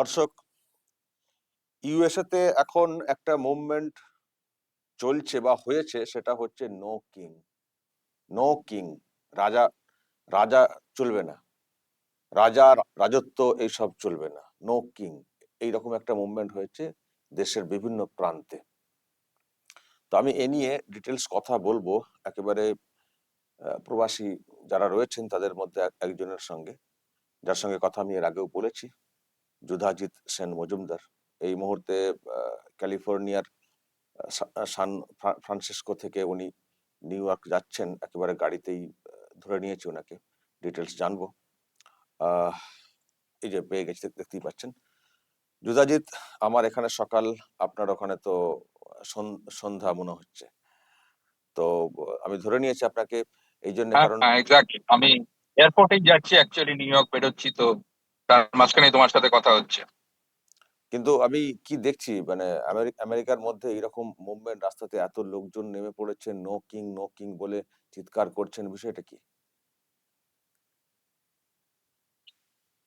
দর্শক ইউএসএতে এখন একটা মুভমেন্ট চলছে বা হয়েছে, সেটা হচ্ছে নো কিং নো কিং রাজা রাজা চলবে না রাজার রাজত্ব এইসব চলবে না নো কিং এইরকম একটা মুভমেন্ট হয়েছে দেশের বিভিন্ন প্রান্তে। তো আমি এ নিয়ে ডিটেলস কথা বলব, একেবারে প্রবাসী যারা রয়েছেন তাদের মধ্যে এক- একজনের সঙ্গে, যার সঙ্গে কথা আমি এর আগেও বলেছি। যুধাজিৎ সেন মজুমদার। এই মুহূর্তে ক্যালিফোর্নিয়ার সান ফ্রান্সিসকো থেকে উনি নিউ ইয়র্ক যাচ্ছেন। একেবারে গাড়িতেই ধরে নিয়েছি ওনাকে ডিটেলস জানব। এই যে পেয়ে গেছি দেখতেই পাচ্ছেন। যুধাজিৎ আমার এখানে সকাল আপনার ওখানে তো সন- সন্ধ্যা মনে হচ্ছে। তো আমি ধরে নিয়েছি আপনাকে। এই জন্য হ্যাঁ কারণ হ্যাঁ আমি এয়ারপোর্টেই যাচ্ছি অ্যাকচুয়ালি নিউ ইয়র্ক বেরোচ্ছি তো তার মাঝখানে তোমার সাথে কথা হচ্ছে। কিন্তু আমি কি দেখছি মানে আমেরিকার মধ্যে এরকম মুভমেন্ট রাস্তাতে এত লোকজন নেমে পড়েছে নো কিং নো কিং বলে চিৎকার করছেন বিষয়টা কি?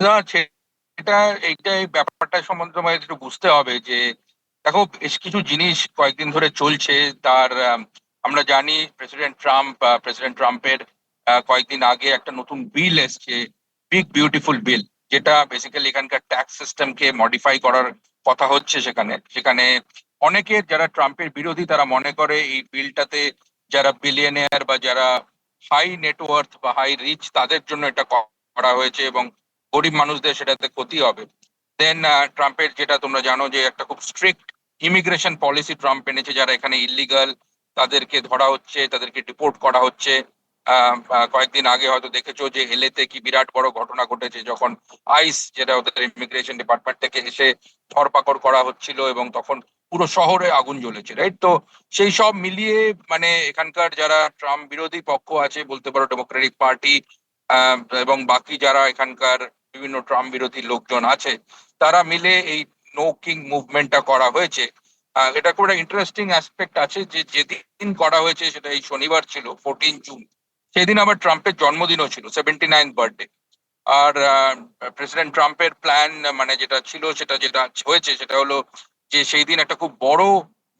না সেটা এইটাই ব্যাপারটা সম্বন্ধে তোমায় একটু বুঝতে হবে যে দেখো বেশ কিছু জিনিস কয়েকদিন ধরে চলছে। তার আম, আমরা জানি প্রেসিডেন্ট ট্রাম্প প্রেসিডেন্ট ট্রাম্পের কয়েকদিন আগে একটা নতুন বিল এসছে বিগ বিউটিফুল বিল যেটা বেসিক্যালি এখানকার ট্যাক্স সিস্টেমকে মডিফাই করার কথা হচ্ছে সেখানে। সেখানে অনেকে যারা ট্রাম্পের বিরোধী, তারা মনে করে এই বিলটাতে যারা বিলিয়নিয়ার বা যারা হাই নেটওয়ার্থ বা হাই রিচ তাদের জন্য এটা করা হয়েছে এবং গরিব মানুষদের সেটাতে ক্ষতি হবে। দেন ট্রাম্পের যেটা তোমরা জানো যে একটা খুব স্ট্রিক্ট ইমিগ্রেশন পলিসি ট্রাম্প এনেছে, যারা এখানে ইলিগাল তাদেরকে ধরা হচ্ছে, তাদেরকে ডিপোর্ট করা হচ্ছে। কয়েকদিন আগে হয়তো দেখেছ যে এলেতে কি বিরাট বড় ঘটনা ঘটেছে যখন আইস, যেটা ওদের ইমিগ্রেশন ডিপার্টমেন্ট থেকে এসে ধরপাকড় করা হচ্ছিল এবং তখন পুরো শহরে আগুন জ্বলেছে রাইট তো সেই সব মিলিয়ে মানে এখানকার যারা ট্রাম্প বিরোধী পক্ষ আছে, বলতে পারো ডেমোক্রেটিক পার্টি এবং বাকি যারা এখানকার বিভিন্ন ট্রাম্প বিরোধী লোকজন আছে, তারা মিলে এই নো কিং মুভমেন্টটা করা হয়েছে। এটা খুব একটা ইন্টারেস্টিং অ্যাসপেক্ট আছে যে যেদিন করা হয়েছে সেটা এই শনিবার ছিল ফোরটিন জুন সেদিন আবার ট্রাম্পের জন্মদিনও ছিল সেভেন্টি নাইন বার্থডে আর প্রেসিডেন্ট ট্রাম্পের প্ল্যান মানে যেটা ছিল, সেটা যেটা হয়েছে, সেটা হলো যে সেই দিন একটা খুব বড়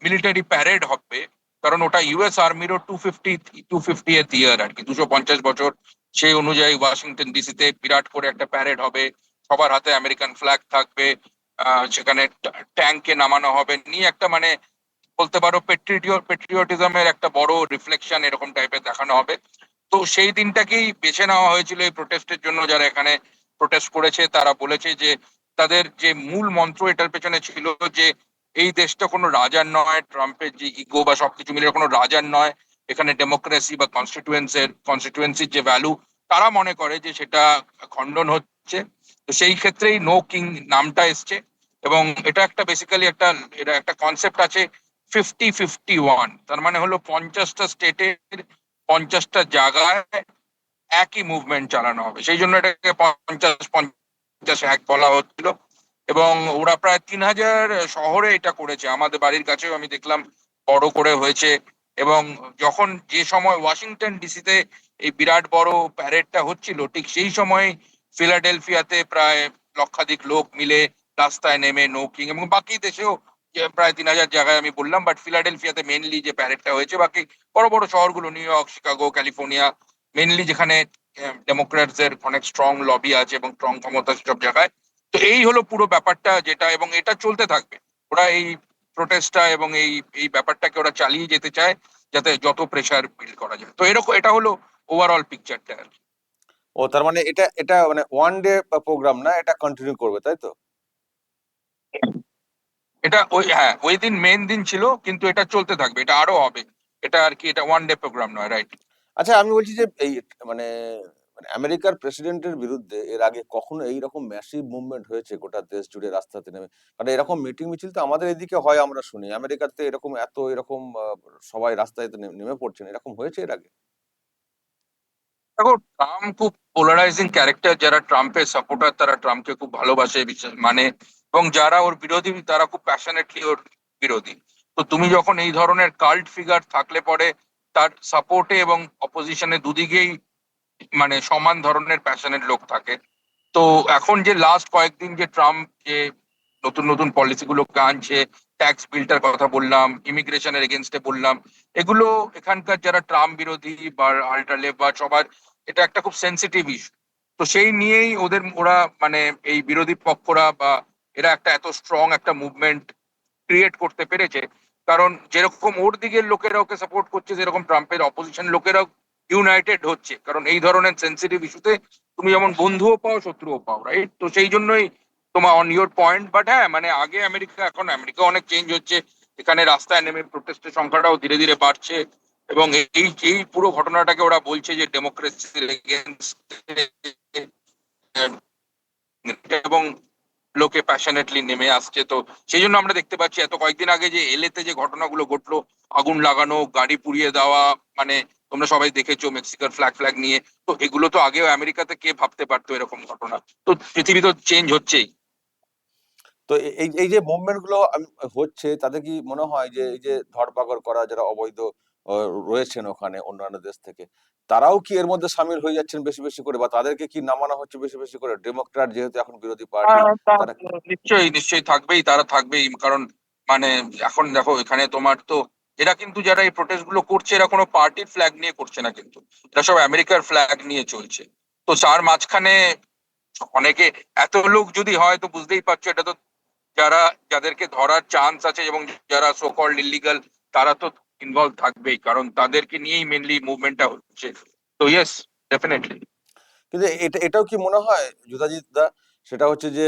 মিলিটারি প্যারেড হবে, কারণ ওটা US আর্মিরও two fifty two fiftieth year আর কি, দুশো পঞ্চাশ বছর। সেই অনুযায়ী ওয়াশিংটন ডিসিতে বিরাট করে একটা প্যারেড হবে, সবার হাতে আমেরিকান ফ্ল্যাগ থাকবে সেখানে ট্যাঙ্কে নামানো হবে, নিয়ে একটা মানে বলতে পারো পেট্রিয়টিজমের একটা বড় রিফ্লেকশন এরকম টাইপের দেখানো হবে। তো সেই দিনটাকেই বেছে নেওয়া হয়েছিল এই প্রোটেস্টের জন্য। যারা এখানে প্রোটেস্ট করেছে, তারা বলেছে যে তাদের যে মূল মন্ত্র এটার পেছনে ছিল যে এই দেশটা কোনো রাজার নয়, ট্রাম্পের যে ইগো বা সবকিছু মিলে কোনো রাজার নয়। এখানে ডেমোক্রেসি বা কনস্টিটুয়েন্সের কনস্টিটুয়েন্সির যে ভ্যালু তারা মনে করে যে সেটা খণ্ডন হচ্ছে। তো সেই ক্ষেত্রেই নো কিং নামটা এসছে এবং এটা একটা বেসিক্যালি একটা, এটা একটা কনসেপ্ট আছে ফিফটি ফিফটি ওয়ান তার মানে হলো পঞ্চাশটা স্টেটের পঞ্চাশটা জায়গায় একই মুভমেন্ট চালানো হবে। সেই জন্য এটাকে পঞ্চাশ পঞ্চাশ এক বলা হচ্ছিল। এবং ওরা প্রায় তিন হাজার শহরে এটা করেছে। আমাদের বাড়ির কাছেও আমি দেখলাম বড় করে হয়েছে। এবং যখন যে সময় ওয়াশিংটন ডিসিতে এই বিরাট বড় প্যারেডটা হচ্ছিল, ঠিক সেই সময় ফিলাডেলফিয়াতে প্রায় লক্ষাধিক লোক মিলে রাস্তায় নেমে নৌকিং এবং বাকি দেশেও প্রায় তিন হাজার জায়গায় আমি বললাম বাট ফিলাডেলফিয়াতে মেনলি যে প্যারেডটা হয়েছে, বাকি বড় বড় শহরগুলো New York Chicago California mainly যেখানে ডেমোক্র্যাটস এর অনেক স্ট্রং লবি আছে এবং স্ট্রং ক্ষমতা সব জায়গায়। তো এই হলো পুরো ব্যাপারটা যেটা, এবং এটা চলতে থাকবে। ওরা এই প্রোটেস্টটা এবং এই এই ব্যাপারটাকে ওরা চালিয়ে যেতে চায়, যাতে যত প্রেসার বিল্ড করা যায়। তো এরকম, এটা হলো ওভারঅল পিকচারটা আর কি। ও, তার মানে এটা এটা মানে ওয়ান ডে প্রোগ্রাম না, এটা কন্টিনিউ করবে, তাই তো? এটা ওই হ্যাঁ ওই দিন মেন দিন ছিল কিন্তু এটা চলতে থাকবে এটা আরও হবে। এটা আর কি এটা ওয়ান ডে প্রোগ্রাম নয় রাইট আচ্ছা আমি বলছি যে এই মানে মানে আমেরিকার প্রেসিডেন্টের বিরুদ্ধে এর আগে কখনো এইরকম ম্যাসিভ মুভমেন্ট হয়েছে গোটা দেশ জুড়ে রাস্তাতে নেমে? কারণ এরকম মিটিং মিছিল তো আমাদের এদিকে হয় আমরা শুনি। আমেরিকাতে এরকম এত এরকম সবাই রাস্তায় নেমে পড়ছেন এরকম হয়েছে এর আগে? দেখো ট্রাম্প খুব পোলারাইজিং ক্যারেক্টার যারা ট্রাম্পের সাপোর্টার তারা ট্রাম্পকে খুব ভালোবাসে মানে এবং যারা ওর বিরোধী, তারা খুব প্যাশনেটলি ওর বিরোধী। তো তুমি যখন এই ধরনের কাল্ট ফিগার থাকলে পরে তার সাপোর্টে এবং অপোজিশনে দুদিকেই মানে সমান ধরনের প্যাশনেট লোক থাকে। তো এখন যে লাস্ট কয়েকদিন যে ট্রাম্প যে নতুন নতুন পলিসি গুলোকে আনছে ট্যাক্স বিলটার কথা বললাম ইমিগ্রেশনের এগেনস্টে বললাম, এগুলো এখানকার যারা ট্রাম্প বিরোধী বা আল্টারলেফ বা সবার, এটা একটা খুব সেন্সিটিভ ইস্যু তো সেই নিয়েই ওদের, ওরা মানে এই বিরোধী পক্ষরা বা এরা একটা এত স্ট্রং একটা মুভমেন্ট ক্রিয়েট করতে পেরেছে। কারণ যেরকম ওর দিকের লোকেরা ওকে সাপোর্ট করছে, যেরকম ট্রাম্পের অপোজিশন লোকেরাও ইউনাইটেড হচ্ছে। কারণ এই ধরনের সেন্সিটিভ ইস্যুতে তুমি যেমন বন্ধুও পাও, শত্রুও পাও রাইট তো সেই জন্যই তোমার অন ইউর পয়েন্ট বাট হ্যাঁ মানে আগে আমেরিকা, এখন আমেরিকা অনেক চেঞ্জ হচ্ছে। এখানে রাস্তায় নেমে প্রোটেস্টের সংখ্যাটাও ধীরে ধীরে বাড়ছে। এবং এই এই পুরো ঘটনাটাকে ওরা বলছে যে ডেমোক্রেসির এবং লোকে প্যাশনেটলি নেমে আসছে। তো সেই জন্য আমরা দেখতে পাচ্ছি এত কয়েকদিন আগে যে এলেতে যে ঘটনাগুলো ঘটলো, আগুন লাগানো, গাড়ি পুড়িয়ে দেওয়া মানে তোমরা সবাই দেখেছ মেক্সিকার ফ্ল্যাগ ফ্ল্যাগ নিয়ে। তো এগুলো তো আগেও আমেরিকাতে কে ভাবতে পারতো এরকম ঘটনা? তো পৃথিবী তো চেঞ্জ হচ্ছেই। তো এই এই যে মুভমেন্টগুলো হচ্ছে, তাতে কি মনে হয় যে এই যে ধরপাকড় করা, যারা অবৈধ রয়েছেন ওখানে অন্যান্য দেশ থেকে তারাও কি এর মধ্যে সামিল হয়ে যাচ্ছেন বেশি বেশি করে বা তাদেরকে কি নামানো হচ্ছে বেশি বেশি করে? ডেমোক্রাট যেহেতু এখন বিরোধী পার্টি নিশ্চয়ই নিশ্চয়ই থাকবেই তারা থাকবেই কারণ মানে এখন দেখো এখানে তোমার তো এরা কিন্তু যারা এই প্রোটেস্টগুলো করছে এরা কোনো পার্টির ফ্ল্যাগ নিয়ে করছে না কিন্তু। এরা সব আমেরিকার ফ্ল্যাগ নিয়ে চলছে। তো তার মাঝখানে অনেকে এত লোক যদি হয় তো বুঝতেই পারছ এটা তো যারা যাদেরকে ধরার চান্স আছে এবং যারা সো কল্ড ইলিগাল তারা তো ইনভলভ থাকবেই কারণ তাদেরকে নিয়েই মেনলি মুভমেন্টটা হচ্ছে। তো ইয়েস ডেফিনেটলি কিন্তু এটা এটাও কি মনে হয় যুধাজিৎ দা সেটা হচ্ছে যে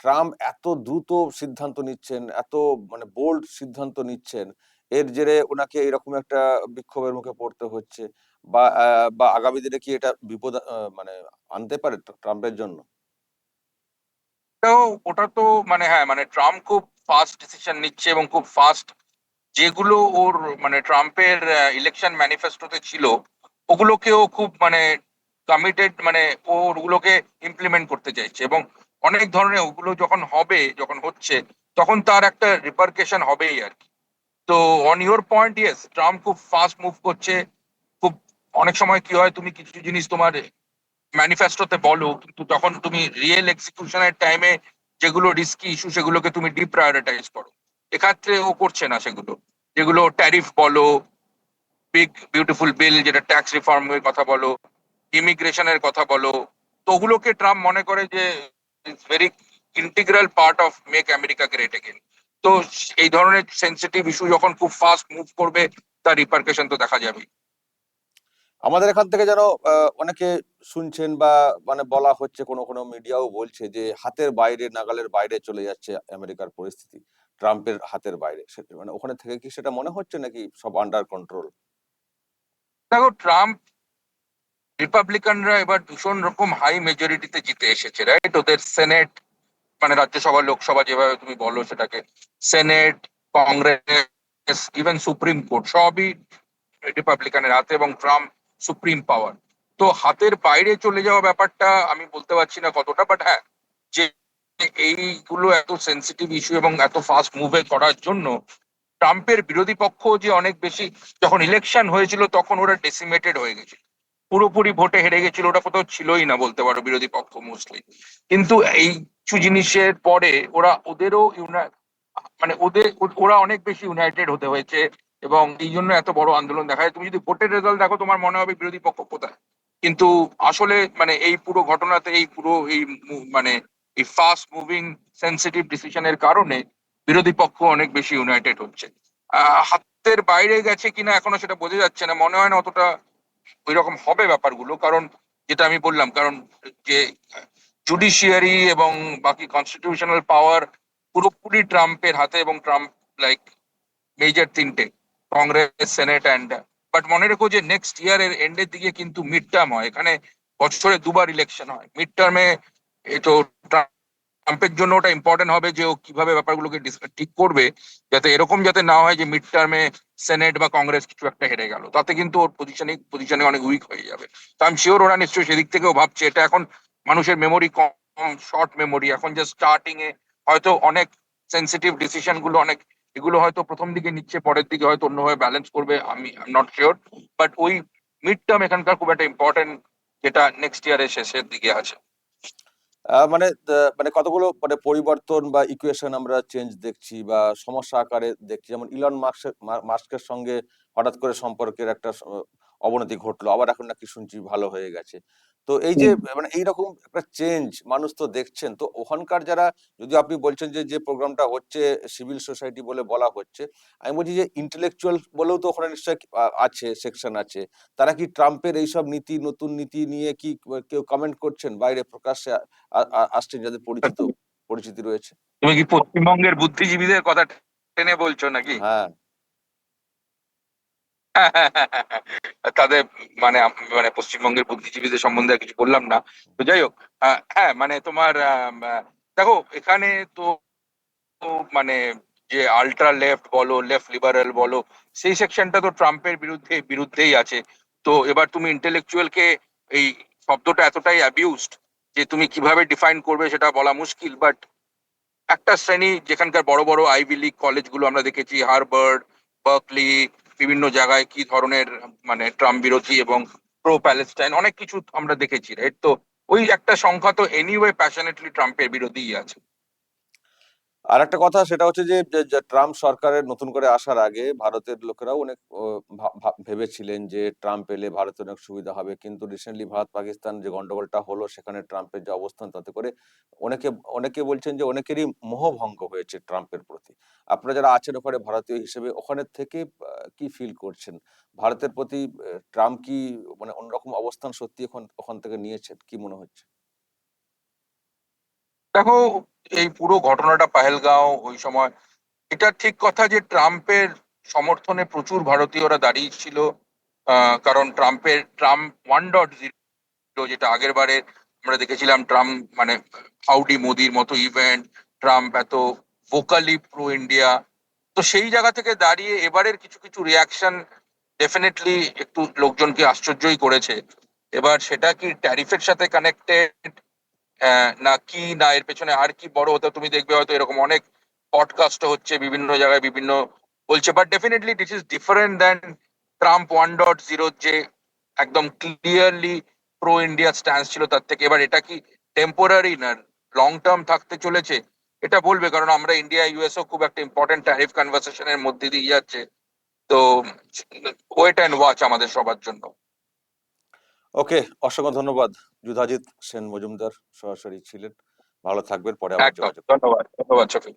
ট্রাম্প এত দ্রুত সিদ্ধান্ত নিচ্ছেন এত মানে বোল্ড সিদ্ধান্ত নিচ্ছেন এর জেরে ওনাকে এরকম একটা বিক্ষোভের মুখে পড়তে হচ্ছে বা বা আগামী দিনে কি এটা বিপদ মানে আনতে পারে ট্র- ট্রাম্পের জন্য? ওটা তো মানে হ্যাঁ মানে ট্রাম্প খুব ফাস্ট ডিসিশন নিচ্ছে এবং খুব ফাস্ট যেগুলো ওর মানে ট্রাম্পের ইলেকশন ম্যানিফেস্টোতে ছিল, ওগুলোকেও খুব মানে কমিটেড মানে ও ওগুলোকে ইমপ্লিমেন্ট করতে চাইছে। এবং অনেক ধরনের ওগুলো যখন হবে, যখন হচ্ছে, তখন তার একটা রিপার্কেশন হবেই আর কি। তো on your point yes Trump খুব ফাস্ট মুভ করছে। খুব, অনেক সময় কি হয়, তুমি কিছু জিনিস তোমার ম্যানিফেস্টোতে বলো, কিন্তু তখন তুমি রিয়েল এক্সিকিউশনের টাইমে যেগুলো রিস্কি ইস্যু সেগুলোকে তুমি ডিপ্রায়োরিটাইজ করো। এক্ষেত্রে ও করছে না সেগুলো। যেগুলো ট্যারিফ বলো বিগ বিউটিফুল বিল যেটা ট্যাক্স রিফর্মের কথা বলো ইমিগ্রেশনের কথা বলো, তো ওগুলোকে ট্রাম্প মনে করে যে very integral part of make America great again তো এই ধরনের সেন্সিটিভ ইস্যু যখন খুব ফাস্ট মুভ করবে, তার রিপার্কেশন তো দেখা যাবে আমাদের এখান থেকে যেন অনেকে শুনছেন বা মানে বলা হচ্ছে কোনো কোনো মিডিয়াও বলছে যে হাতের বাইরে, নাগালের বাইরে চলে যাচ্ছে আমেরিকার পরিস্থিতি। ট্রাম্পের হাতের বাইরে। মানে ওখানে থেকে কি সেটা মনে হচ্ছে নাকি সব আন্ডার কন্ট্রোল দেখো, ট্রাম্প রিপাবলিকানরা এবার ভীষণ রকম হাই মেজরিটিতে জিতে এসেছে রাইট ওদের সেনেট মানে রাজ্যসভা, লোকসভা যেভাবে তুমি বলো সেটাকে Senate Congress even Supreme Court সবই রিপাবলিকানের হাতে এবং ট্রাম্প সুপ্রিম পাওয়ার তো হাতের বাইরে চলে যাওয়া ব্যাপারটা আমি বলতে পারছি না কতটা বাট হ্যাঁ যে এইগুলো এত সেন্সিটিভ ইস্যু এবং এত ফাস্ট মুভে করার জন্য ট্রাম্পের বিরোধী পক্ষ যে অনেক বেশি যখন ইলেকশন হয়েছিল তখন ওরা ডেসিমেটেড হয়ে গেছিল। পুরোপুরি ভোটে হেরে গেছিল, ওটা কোথাও ছিলই না বলতে পারো বিরোধী পক্ষ মোস্টলি কিন্তু এই কিছু জিনিসের পরে ওরা ওদেরও মানে ওদের, ওরা অনেক বেশি ইউনাইটেড হতে হয়েছে এবং এই জন্য এত বড় আন্দোলন দেখা যায়। তুমি যদি ভোটের রেজাল্ট দেখো, তোমার মনে হবে বিরোধী পক্ষ কোথায়? কিন্তু আসলে মানে এই পুরো ঘটনাতে এই পুরো এই মানে এই ফাস্ট মুভিং সেন্সিটিভ ডিসিশনের কারণে বিরোধী পক্ষ অনেক বেশি ইউনাইটেড হচ্ছে। হাতের বাইরে গেছে কিনা এখনও সেটা বোঝা যাচ্ছে না। মনে হয় না অতটা ওই রকম হবে ব্যাপারগুলো। কারণ যেটা আমি বললাম, কারণ যে জুডিশিয়ারি এবং বাকি কনস্টিটিউশনাল পাওয়ার পুরোপুরি ট্রাম্পের হাতে এবং ট্রাম্প লাইক মেজর তিনটে কংগ্রেস সেনেট অ্যান্ড বাট মনে রেখো যে নেক্সট ইয়ারের এন্ডের দিকে কিন্তু মিড টার্ম হয়। এখানে বছরে দুবার ইলেকশন হয়। মিড টার্মে তো ট্রাম্পের জন্য ওটা ইম্পর্টেন্ট হবে যে ও কীভাবে ব্যাপারগুলোকে ঠিক করবে, যাতে এরকম যাতে না হয় যে মিড টার্মে সেনেট বা কংগ্রেস কিছু একটা হেরে গেল। তাতে কিন্তু ওর পজিশনে পজিশনে অনেক উইক হয়ে যাবে। তো আমি শিওর ওরা নিশ্চয়ই সেদিক থেকেও ভাবছে। এটা এখন মানুষের মেমোরি কম শর্ট মেমোরি এখন যে স্টার্টিং এ হয়তো অনেক সেন্সিটিভ ডিসিশনগুলো, অনেক এগুলো হয়তো প্রথম দিকে নিচ্ছে, পরের দিকে হয়তো অন্যভাবে ব্যালেন্স করবে, আমি নট শিওর বাট ওই মিড টার্ম এখানকার খুব একটা ইম্পর্টেন্ট যেটা নেক্সট ইয়ারের শেষের দিকে আছে। মানে মানে কতগুলো মানে পরিবর্তন বা ইকুয়েশন আমরা চেঞ্জ দেখছি বা সমস্যা আকারে দেখছি? যেমন ইলন মার্কসের মাস্কের সঙ্গে হঠাৎ করে সম্পর্কের একটা অবনতি ঘটলো, আবার এখন নাকি শুনছি ভালো হয়ে গেছে। তো এই যে মানে এইরকম একটা চেঞ্জ মানুষ তো দেখছেন। তো ওখানকার যারা যদি আপনি বলছেন যে যে প্রোগ্রামটা হচ্ছে সিভিল সোসাইটি বলে বলা হচ্ছে আমি বলছি যে ইন্টেলেকচুয়াল বলেও তো ওখানে নিশ্চয়ই আ- আছে সেকশন আছে। তারা কি ট্রাম্পের এইসব নীতি নতুন নীতি নিয়ে কি কেউ কমেন্ট করছেন? বাইরে প্রকাশ্যে আসছেন যাদের পরিচিত পরিচিতি রয়েছে? তুমি কি পশ্চিমবঙ্গের বুদ্ধিজীবীদের কথা টেনে বলছো নাকি? হ্যাঁ। তাদের মানে মানে পশ্চিমবঙ্গের বুদ্ধিজীবীদের সম্বন্ধে কিছু বললাম না। তো যাই হোক হ্যাঁ মানে তোমার দেখো, এখানে তো মানে যে আল্ট্রা লেফট বলো লেফট লিবারাল বলো, সেই সেকশনটা তো ট্রাম্পের বিরুদ্ধে, বিরুদ্ধেই আছে। তো এবার তুমি ইন্টেলেকচুয়াল কে এই শব্দটা এতটাই অ্যাবিউজড যে তুমি কীভাবে ডিফাইন করবে সেটা বলা মুশকিল বাট একটা শ্রেণি যেখানকার বড় বড় আইভি লিগ কলেজগুলো আমরা দেখেছি হারবার্ড বার্কলি বিভিন্ন জায়গায় কি ধরনের মানে ট্রাম্প বিরোধী এবং প্রো প্যালেস্টাইন অনেক কিছু আমরা দেখেছি রাইট তো ওই একটা সংখ্যা তো এনিওয়ে প্যাশনেটলি ট্রাম্পের বিরোধীই আছে। আর একটা কথা সেটা হচ্ছে যে ট্রাম্প সরকারের নতুন করে আসার আগে ভারতের লোকেরাও অনেক ভেবেছিলেন যে ট্রাম্প এলে ভারতের অনেক সুবিধা হবে। কিন্তু রিসেন্টলি ভারত পাকিস্তান যে গন্ডগোলটা হলো সেখানে ট্রাম্পের যে অবস্থান, তাতে করে অনেকে অনেকে বলছেন যে অনেকেরই মোহভঙ্গ হয়েছে ট্রাম্পের প্রতি। আপনারা যারা আছেন ওখানে ভারতীয় হিসেবে, ওখানে থেকে কি ফিল করছেন? ভারতের প্রতি ট্রাম্প কি মানে অন্যরকম অবস্থান সত্যি এখন, ওখান থেকে নিয়েছেন? কি মনে হচ্ছে? দেখো, এই পুরো ঘটনাটা পাহেলগাঁও ওই সময়, এটা ঠিক কথা যে ট্রাম্পের সমর্থনে প্রচুর ভারতীয়রা দাঁড়িয়েছিল কারণ ট্রাম্পের, ট্রাম্প ওয়ান ডট জিরো যেটা আগের বারে আমরা দেখেছিলাম ট্রাম্প মানে হাউডি মোদির মতো ইভেন্ট ট্রাম্প এত ভোকালি প্রো ইন্ডিয়া তো সেই জায়গা থেকে দাঁড়িয়ে এবারের কিছু কিছু রিয়াকশন ডেফিনেটলি একটু লোকজনকে আশ্চর্যই করেছে। এবার সেটা কি ট্যারিফের সাথে কানেক্টেড না কি, না এর পেছনে আর কি বড় হতো তুমি দেখবে হয়তো এরকম অনেক পডকাস্ট হচ্ছে বিভিন্ন জায়গায় বিভিন্ন বলছে। But definitely this is different than Trump one dot zero যে একদম ক্লিয়ারলি প্রো ইন্ডিয়া স্ট্যান্স ছিল তার থেকে। এবার এটা কি টেম্পোরারি না লং টার্ম থাকতে চলেছে? এটা বলবে, কারণ আমরা ইন্ডিয়া ইউএসও খুব একটা ইম্পর্টেন্ট ট্যারিফ কনভারসেশনের মধ্যে দিয়ে যাচ্ছে। তো ওয়েট অ্যান্ড ওয়াচ আমাদের সবার জন্য। ওকে অসংখ্য ধন্যবাদ। যুধাজিৎ সেন মজুমদার সরাসরি ছিলেন। ভালো থাকবেন পরে আবার যোগাযোগ ধন্যবাদ ধন্যবাদ শফিক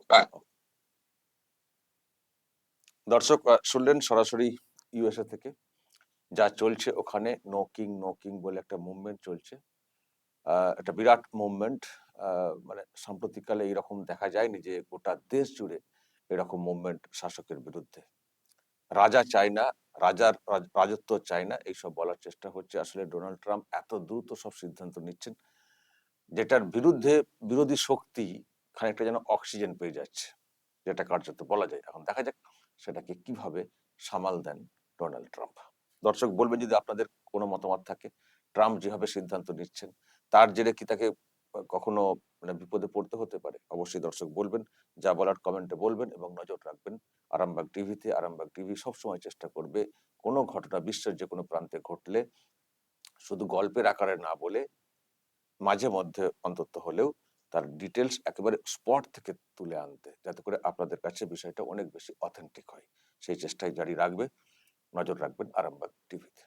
দর্শক শুনলেন সরাসরি ইউএসএ থেকে। যা চলছে ওখানে নো কিং নো কিং বলে একটা মুভমেন্ট চলছে। আহ, একটা বিরাট মুভমেন্ট মানে সাম্প্রতিককালে এইরকম দেখা যায়নি যে গোটা দেশ জুড়ে এরকম মুভমেন্ট শাসকের বিরুদ্ধে। রাজা চায় না রাজার রাজত্ব চায় না এইসব বলার চেষ্টা হচ্ছে। আসলে ডোনাল্ড ট্রাম্প এত দ্রুত সব সিদ্ধান্ত নিচ্ছেন যেটার বিরুদ্ধে বিরোধী শক্তি খানিকটা যেন অক্সিজেন পেয়ে যাচ্ছে যেটা কার্যত বলা যায়। এখন দেখা যাক সেটাকে কীভাবে সামাল দেন ডোনাল্ড ট্রাম্প। দর্শক বলবেন যদি আপনাদের কোনো মতামত থাকে ট্রাম্প যেভাবে সিদ্ধান্ত নিচ্ছেন তার জেরে কি তাকে কখনো মানে বিপদে পড়তে হতে পারে? অবশ্যই দর্শক বলবেন। যা বলার কমেন্টে বলবেন এবং নজর রাখবেন। আরামবাগ টিভিতে আরামবাগ টিভি সবসময় চেষ্টা করবে কোনো ঘটনা, বিশ্বের যে কোনো প্রান্তে ঘটলে শুধু গল্পের আকারে না বলে মাঝে মধ্যে অন্তত হলেও তার ডিটেলস একেবারে স্পট থেকে তুলে আনতে, যাতে করে আপনাদের কাছে বিষয়টা অনেক বেশি অথেন্টিক হয়। সেই চেষ্টাই জারি রাখবে। নজর রাখবেন আরামবাগ টিভিতে